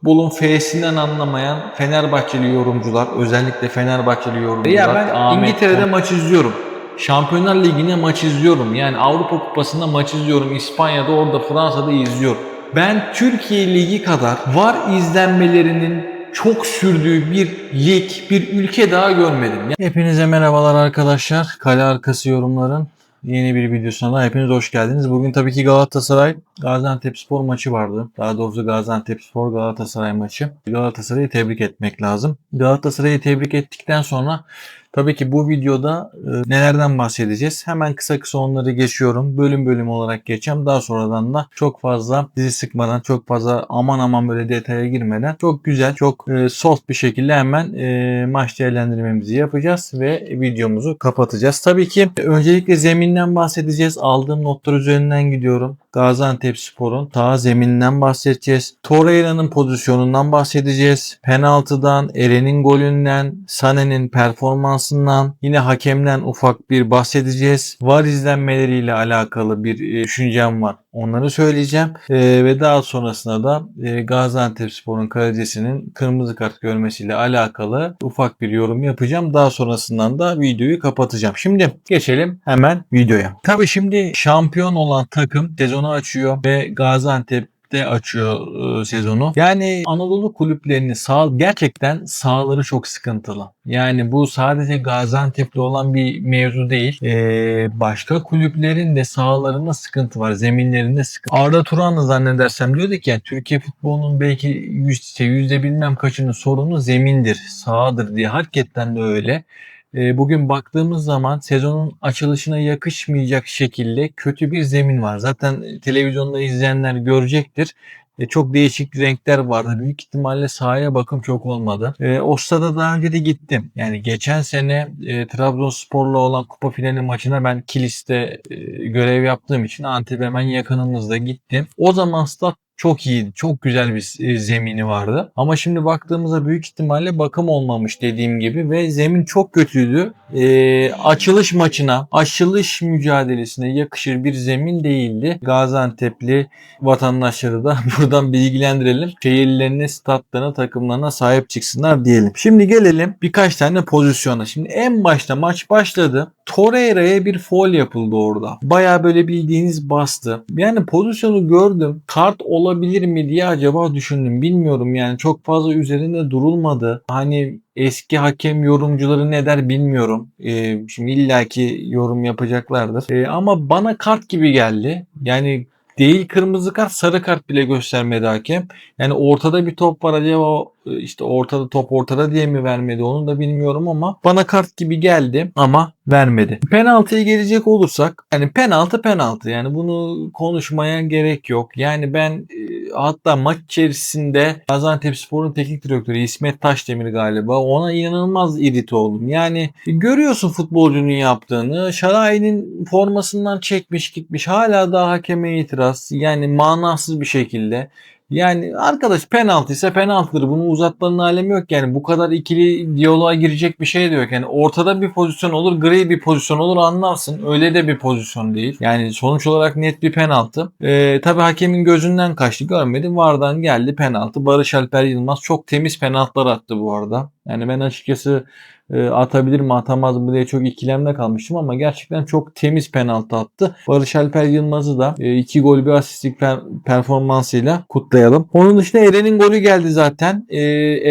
futbolun F'sinden anlamayan Fenerbahçeli yorumcular, özellikle Fenerbahçeli yorumcular. Ya ben Ahmet İngiltere'de Kon- maç izliyorum. Şampiyonlar Ligi'ne maç izliyorum. Yani Avrupa Kupası'nda maç izliyorum. İspanya'da, orada, Fransa'da izliyorum. Ben Türkiye Ligi kadar var izlenmelerinin çok sürdüğü bir lig, bir ülke daha görmedim. Hepinize merhabalar arkadaşlar. Kale arkası yorumların yeni bir videosuna da hepiniz hoş geldiniz. Bugün tabii ki Galatasaray Gaziantepspor maçı vardı. Daha doğrusu Gaziantepspor Galatasaray maçı. Galatasaray'ı tebrik etmek lazım. Galatasaray'ı tebrik ettikten sonra Tabii ki bu videoda e, nelerden bahsedeceğiz? Hemen kısa kısa onları geçiyorum. Bölüm bölüm olarak geçeceğim. Daha sonradan da çok fazla dizi sıkmadan, çok fazla aman aman böyle detaya girmeden çok güzel, çok e, soft bir şekilde hemen e, maç değerlendirmemizi yapacağız ve videomuzu kapatacağız. Tabii ki öncelikle zeminden bahsedeceğiz. Aldığım notlar üzerinden gidiyorum. Gaziantep Spor'un ta zemininden bahsedeceğiz. Torreira'nın pozisyonundan bahsedeceğiz. Penaltıdan, Eren'in golünden, Sané'nin performansından, yine hakemden ufak bir bahsedeceğiz. VAR izlenmeleriyle alakalı bir e, düşüncem var. Onları söyleyeceğim. E, ve daha sonrasında da e, Gaziantep Spor'un kalecisinin kırmızı kart görmesiyle alakalı ufak bir yorum yapacağım. Daha sonrasından da videoyu kapatacağım. Şimdi geçelim hemen videoya. Tabii şimdi şampiyon olan takım sezonu açıyor ve Gaziantep de açıyor e, sezonu. Yani Anadolu kulüplerini sağ gerçekten sahaları çok sıkıntılı. Yani bu sadece Gaziantep'te olan bir mevzu değil. Ee, başka kulüplerin de sahalarında sıkıntı var. Zeminlerinde sıkıntı. Arda Turan'la zannedersem diyordu ki yani Türkiye futbolunun belki yüz, işte yüzde bilmem kaçının sorunu zemindir, sahadır diye. Hakikaten de öyle. E, Bugün baktığımız zaman sezonun açılışına yakışmayacak şekilde kötü bir zemin var. Zaten televizyonda izleyenler görecektir. E, Çok değişik renkler vardı. Büyük ihtimalle sahaya bakım çok olmadı. E, o stada daha önce de gittim. Yani geçen sene e, Trabzonspor'la olan kupa finali maçına ben Kilis'te e, görev yaptığım için Antep hemen yakınımızda gittim. O zaman stat çok iyiydi. Çok güzel bir e, zemini vardı. Ama şimdi baktığımızda büyük ihtimalle bakım olmamış dediğim gibi ve zemin çok kötüydü. E, açılış maçına, açılış mücadelesine yakışır bir zemin değildi. Gaziantep'li vatandaşları da buradan bilgilendirelim. Şehirlerine, statlarına, takımlarına sahip çıksınlar diyelim. Şimdi gelelim birkaç tane pozisyona. Şimdi en başta maç başladı. Torreira'ya bir foul yapıldı orada. Baya böyle bildiğiniz bastı. Yani pozisyonu gördüm. Kart olabilir mi diye acaba düşündüm. Bilmiyorum yani çok fazla üzerinde durulmadı. Hani eski hakem yorumcuları ne der bilmiyorum. Ee, şimdi illaki yorum yapacaklardır. Ee, ama bana kart gibi geldi. Yani değil kırmızı kart sarı kart bile göstermedi hakem. Yani ortada bir top var acaba işte ortada top ortada diye mi vermedi onu da bilmiyorum ama bana kart gibi geldi ama vermedi. Penaltıya gelecek olursak yani penaltı penaltı yani bunu konuşmaya gerek yok. Yani ben e, hatta maç içerisinde Gaziantepspor'un teknik direktörü İsmet Taşdemir galiba ona inanılmaz irite oldum. Yani görüyorsun futbolcunun yaptığını. Şaray'ın formasından çekmiş gitmiş. Hala daha hakeme itiraz. Yani manasız bir şekilde. Yani arkadaş penaltı ise penaltıdır. Bunu uzatmanın alemi yok yani. Bu kadar ikili diyaloğa girecek bir şey de yok. Yani ortada bir pozisyon olur, gri bir pozisyon olur anlarsın. Öyle de bir pozisyon değil. Yani sonuç olarak net bir penaltı. Ee, tabii hakemin gözünden kaçtı görmedi. Vardan geldi penaltı. Barış Alper Yılmaz çok temiz penaltılar attı bu arada. Yani ben açıkçası e, atabilir mi atamaz mı diye çok ikilemde kalmıştım ama gerçekten çok temiz penaltı attı. Barış Alper Yılmaz'ı da e, iki gol bir asistlik per- performansıyla kutlayalım. Onun dışında Eren'in golü geldi zaten. E,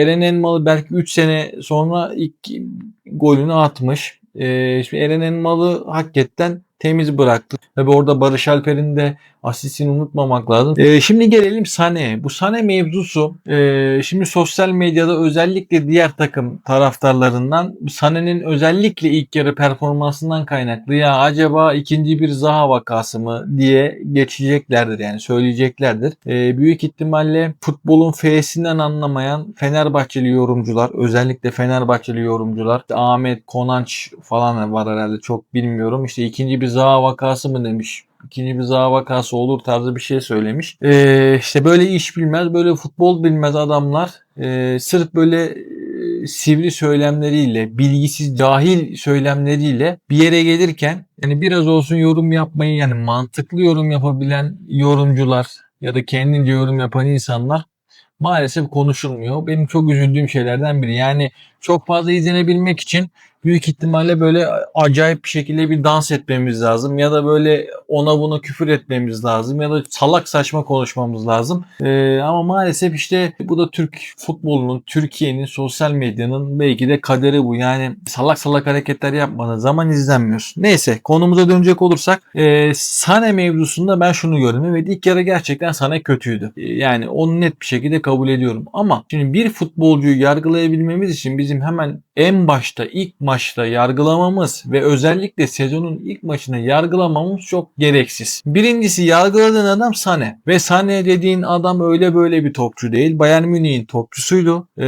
Eren Elmalı belki 3 sene sonra ilk golünü atmış. E, şimdi Eren Elmalı hakikaten temiz bıraktı. Tabi orada Barış Alper'in de asistini unutmamak lazım. Ee, şimdi gelelim Sané. Bu Sané mevzusu e, şimdi sosyal medyada özellikle diğer takım taraftarlarından Sané'nin özellikle ilk yarı performansından kaynaklı ya acaba ikinci bir Zaha vakası mı diye geçeceklerdir yani söyleyeceklerdir. Ee, büyük ihtimalle futbolun F'sinden anlamayan Fenerbahçeli yorumcular özellikle Fenerbahçeli yorumcular Ahmet Konanç falan var herhalde çok bilmiyorum. İşte ikinci bir Zaha vakası mı demiş ikinci bir Zaha vakası olur tarzı bir şey söylemiş. Ee, işte böyle iş bilmez, böyle futbol bilmez adamlar e, sırf böyle e, sivri söylemleriyle, bilgisiz cahil söylemleriyle bir yere gelirken yani biraz olsun yorum yapmayı yani mantıklı yorum yapabilen yorumcular ya da kendince yorum yapan insanlar maalesef konuşulmuyor. Benim çok üzüldüğüm şeylerden biri. Yani çok fazla izlenebilmek için büyük ihtimalle böyle acayip bir şekilde bir dans etmemiz lazım ya da böyle ona buna küfür etmemiz lazım ya da salak saçma konuşmamız lazım. Ee, ama maalesef işte bu da Türk futbolunun, Türkiye'nin, sosyal medyanın belki de kaderi bu. Yani salak salak hareketler yapmanız zaman izlenmiyorsun. Neyse konumuza dönecek olursak e, Sane mevzusunda ben şunu gördüm. Evet ilk yarı gerçekten Sane kötüydü. E, yani onu net bir şekilde kabul ediyorum. Ama şimdi bir futbolcuyu yargılayabilmemiz için bizim hemen en başta ilk maçta yargılamamız ve özellikle sezonun ilk maçını yargılamamız çok gereksiz. Birincisi yargıladığın adam Sane. Ve Sane dediğin adam öyle böyle bir topçu değil. Bayern Münih'in topçusuydu. Ee,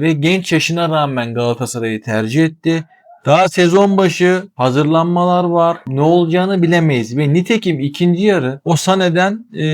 ve genç yaşına rağmen Galatasaray'ı tercih etti. Daha sezon başı hazırlanmalar var. Ne olacağını bilemeyiz. Ve nitekim ikinci yarı o Sane'den e,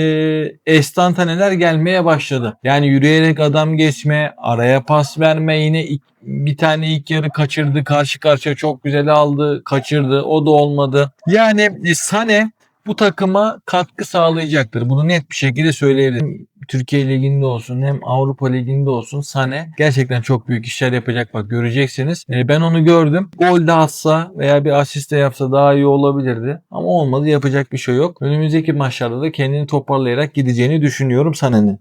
estantaneler gelmeye başladı. Yani yürüyerek adam geçme, araya pas verme yine ilk, bir tane ilk yarı kaçırdı. Karşı karşıya çok güzel aldı, kaçırdı. O da olmadı. Yani e, Sane bu takıma katkı sağlayacaktır. Bunu net bir şekilde söyleyebilirim. Türkiye Ligi'nde olsun hem Avrupa Ligi'nde olsun Sane gerçekten çok büyük işler yapacak bak göreceksiniz. E, ben onu gördüm. Gol de atsa veya bir asist de yapsa daha iyi olabilirdi. Ama olmadı yapacak bir şey yok. Önümüzdeki maçlarda da kendini toparlayarak gideceğini düşünüyorum Sane'nin.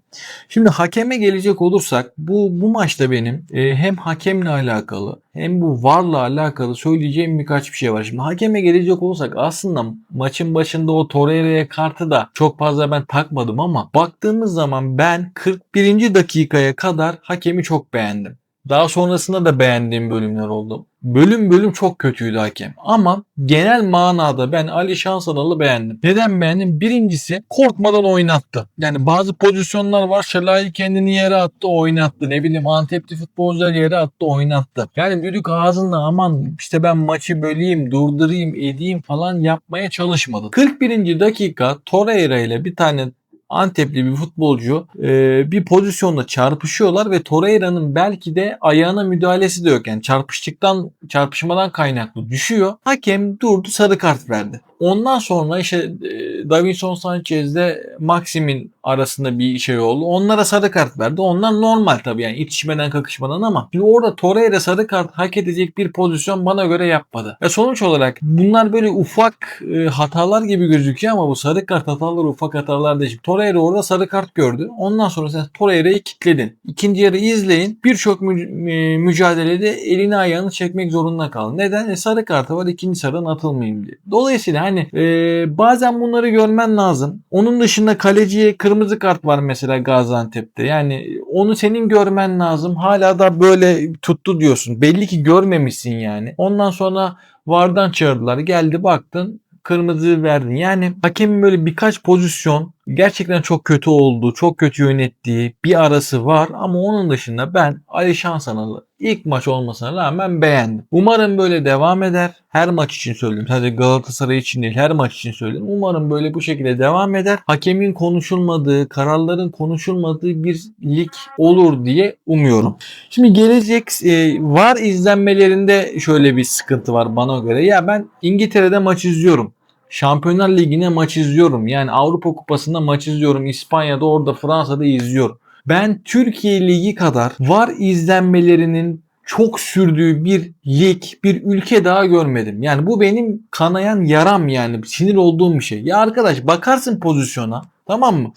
Şimdi hakeme gelecek olursak bu bu maçta benim e, hem hakemle alakalı hem bu VAR'la alakalı söyleyeceğim birkaç bir şey var. Şimdi hakeme gelecek olursak aslında maçın başında o Torreira'ya kartı da çok fazla ben takmadım ama baktığımız zaman ben 41. dakikaya kadar hakemi çok beğendim. Daha sonrasında da beğendiğim bölümler oldu. Bölüm bölüm çok kötüydü hakem. Ama genel manada ben Ali Şansanal'ı beğendim. Neden beğendim? Birincisi korkmadan oynattı. Yani bazı pozisyonlar var. Şalay kendini yere attı oynattı. Ne bileyim Antepli futbolcular yere attı oynattı. Yani düdük ağzında aman işte ben maçı böleyim, durdurayım, edeyim falan yapmaya çalışmadı. 41. dakika Torreira ile bir tane Antepli bir futbolcu e, bir pozisyonda çarpışıyorlar ve Torreira'nın belki de ayağına müdahalesi de yok. Yani çarpıştıktan çarpışmadan kaynaklı düşüyor. Hakem durdu sarı kart verdi. Ondan sonra işte e, Davinson Sanchez'le Maxim'in arasında bir şey oldu. Onlara sarı kart verdi. Onlar normal tabii yani itişmeden kakışmadan ama şimdi orada Torreira sarı kart hak edecek bir pozisyon bana göre yapmadı. Ve sonuç olarak bunlar böyle ufak e, hatalar gibi gözüküyor ama bu sarı kart hataları ufak hatalar değil. Torreira orada sarı kart gördü. Ondan sonra sen Torreira'yı kilitledin. İkinci yarı izleyin. Birçok mü- e, mücadelede elini ayağını çekmek zorunda kaldı. Neden? E, sarı kartı var ikinci sarıdan atılmayayım diye. Dolayısıyla hani e, bazen bunları görmen lazım. Onun dışında kaleciye kırmızı kart var mesela Gaziantep'te. Yani onu senin görmen lazım. Hala da böyle tuttu diyorsun. Belli ki görmemişsin yani. Ondan sonra VAR'dan çağırdılar. Geldi baktın kırmızı verdin. Yani hakemin böyle birkaç pozisyon gerçekten çok kötü olduğu, çok kötü yönettiği bir arası var ama onun dışında ben Ali Şansanal'ı ilk maç olmasına rağmen beğendim. Umarım böyle devam eder. Her maç için söylüyorum. Sadece Galatasaray için değil her maç için söylüyorum. Umarım böyle bu şekilde devam eder. Hakemin konuşulmadığı, kararların konuşulmadığı bir lig olur diye umuyorum. Şimdi gelecek e, var izlenmelerinde şöyle bir sıkıntı var bana göre. Ya ben İngiltere'de maç izliyorum. Şampiyonlar Ligi'ne maç izliyorum. Yani Avrupa Kupası'nda maç izliyorum. İspanya'da orada Fransa'da izliyorum. Ben Türkiye Ligi kadar var izlenmelerinin çok sürdüğü bir lig, bir ülke daha görmedim. Yani bu benim kanayan yaram yani sinir olduğum bir şey. Ya arkadaş bakarsın pozisyona tamam mı?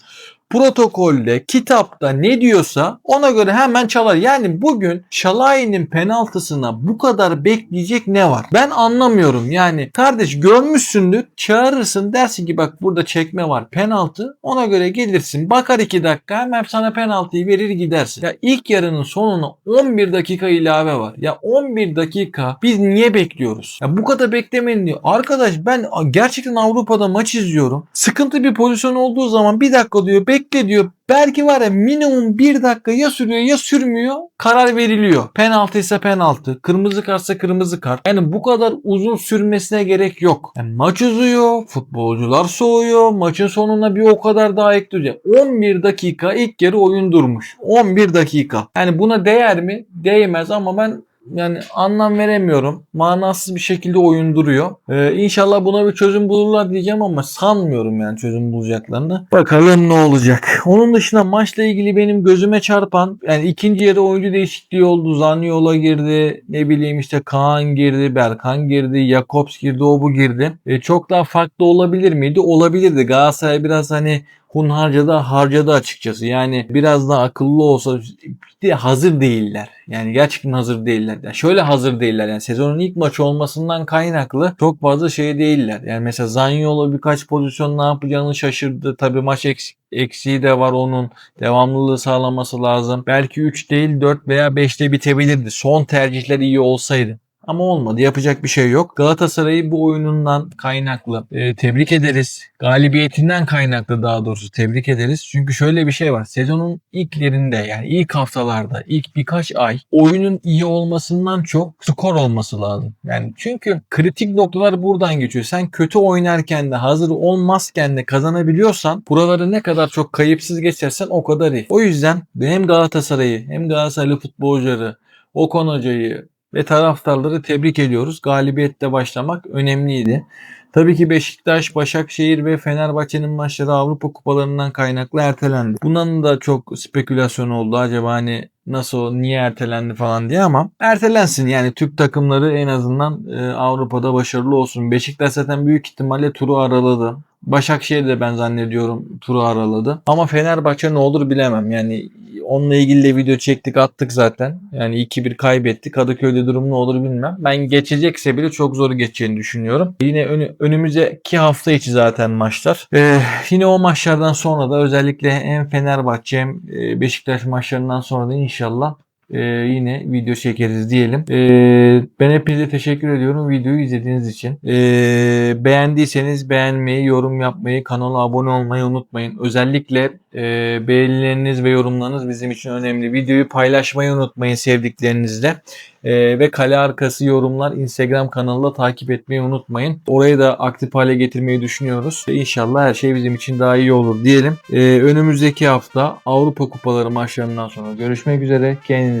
Protokolde, kitapta ne diyorsa ona göre hemen çalar. Yani bugün Şalay'ın penaltısına bu kadar bekleyecek ne var? Ben anlamıyorum. Yani kardeş görmüşsündür çağırırsın dersin ki bak burada çekme var penaltı. Ona göre gelirsin bakar 2 dakika hemen sana penaltıyı verir gidersin. Ya ilk yarının sonuna 11 dakika ilave var. Ya 11 dakika biz niye bekliyoruz? Ya bu kadar beklemeyin diyor. Arkadaş ben gerçekten Avrupa'da maç izliyorum. Sıkıntı bir pozisyon olduğu zaman bir dakika diyor bekle diyor. Belki var ya minimum bir dakika ya sürüyor ya sürmüyor. Karar veriliyor. Penaltı ise penaltı. Kırmızı kartsa kırmızı kart. Yani bu kadar uzun sürmesine gerek yok. Yani maç uzuyor. Futbolcular soğuyor. Maçın sonuna bir o kadar daha ekliyor. 11 dakika ilk yarı oyun durmuş. 11 dakika. Yani buna değer mi? Değmez ama ben yani anlam veremiyorum. Manasız bir şekilde oyun duruyor. Ee, inşallah buna bir çözüm bulurlar diyeceğim ama sanmıyorum yani çözüm bulacaklarını. Bakalım ne olacak. Onun dışında maçla ilgili benim gözüme çarpan yani ikinci yarı oyuncu değişikliği oldu. Zaniola girdi. Ne bileyim işte Kaan girdi. Berkan girdi. Jakobs girdi. O bu girdi. E, çok daha farklı olabilir miydi? Olabilirdi. Galatasaray biraz hani hunharca da harcadı açıkçası. Yani biraz daha akıllı olsa hazır değiller. Yani gerçekten hazır değiller. Yani şöyle hazır değiller. Yani sezonun ilk maçı olmasından kaynaklı çok fazla şey değiller. Yani mesela Zaniolo birkaç pozisyon ne yapacağını şaşırdı. Tabii maç eksik, eksiği de var onun. Devamlılığı sağlaması lazım. Belki 3 değil 4 veya 5'te bitebilirdi. Son tercihler iyi olsaydı. Ama olmadı. Yapacak bir şey yok. Galatasaray'ı bu oyunundan kaynaklı e, tebrik ederiz. Galibiyetinden kaynaklı daha doğrusu tebrik ederiz. Çünkü şöyle bir şey var. Sezonun ilklerinde yani ilk haftalarda, ilk birkaç ay oyunun iyi olmasından çok skor olması lazım. Yani çünkü kritik noktalar buradan geçiyor. Sen kötü oynarken de hazır olmazken de kazanabiliyorsan buraları ne kadar çok kayıpsız geçersen o kadar iyi. O yüzden hem Galatasaray'ı hem Galatasaraylı futbolcuları Okan Hoca'yı ve taraftarları tebrik ediyoruz. Galibiyetle başlamak önemliydi. Tabii ki Beşiktaş, Başakşehir ve Fenerbahçe'nin maçları Avrupa kupalarından kaynaklı ertelendi. Bundan da çok spekülasyon oldu. Acaba hani nasıl niye ertelendi falan diye ama ertelensin. Yani Türk takımları en azından e, Avrupa'da başarılı olsun. Beşiktaş zaten büyük ihtimalle turu araladı. Başakşehir de ben zannediyorum turu araladı. Ama Fenerbahçe ne olur bilemem. Yani onunla ilgili de video çektik attık zaten. Yani 2-1 kaybettik. Kadıköy'de durum ne olur bilmem. Ben geçecekse bile çok zor geçeceğini düşünüyorum. Yine önü, önümüzdeki hafta içi zaten maçlar. Ee, yine o maçlardan sonra da özellikle hem Fenerbahçe hem e, Beşiktaş maçlarından sonra da inşallah e, yine video çekeriz diyelim. E, ben hepinize teşekkür ediyorum videoyu izlediğiniz için. E, beğendiyseniz beğenmeyi, yorum yapmayı, kanala abone olmayı unutmayın. Özellikle e, beğenileriniz ve yorumlarınız bizim için önemli. Videoyu paylaşmayı unutmayın sevdiklerinizle. E, ve kale arkası yorumlar Instagram kanalında takip etmeyi unutmayın. Orayı da aktif hale getirmeyi düşünüyoruz. Ve inşallah her şey bizim için daha iyi olur diyelim. E, önümüzdeki hafta Avrupa Kupaları maçlarından sonra görüşmek üzere. Kendinize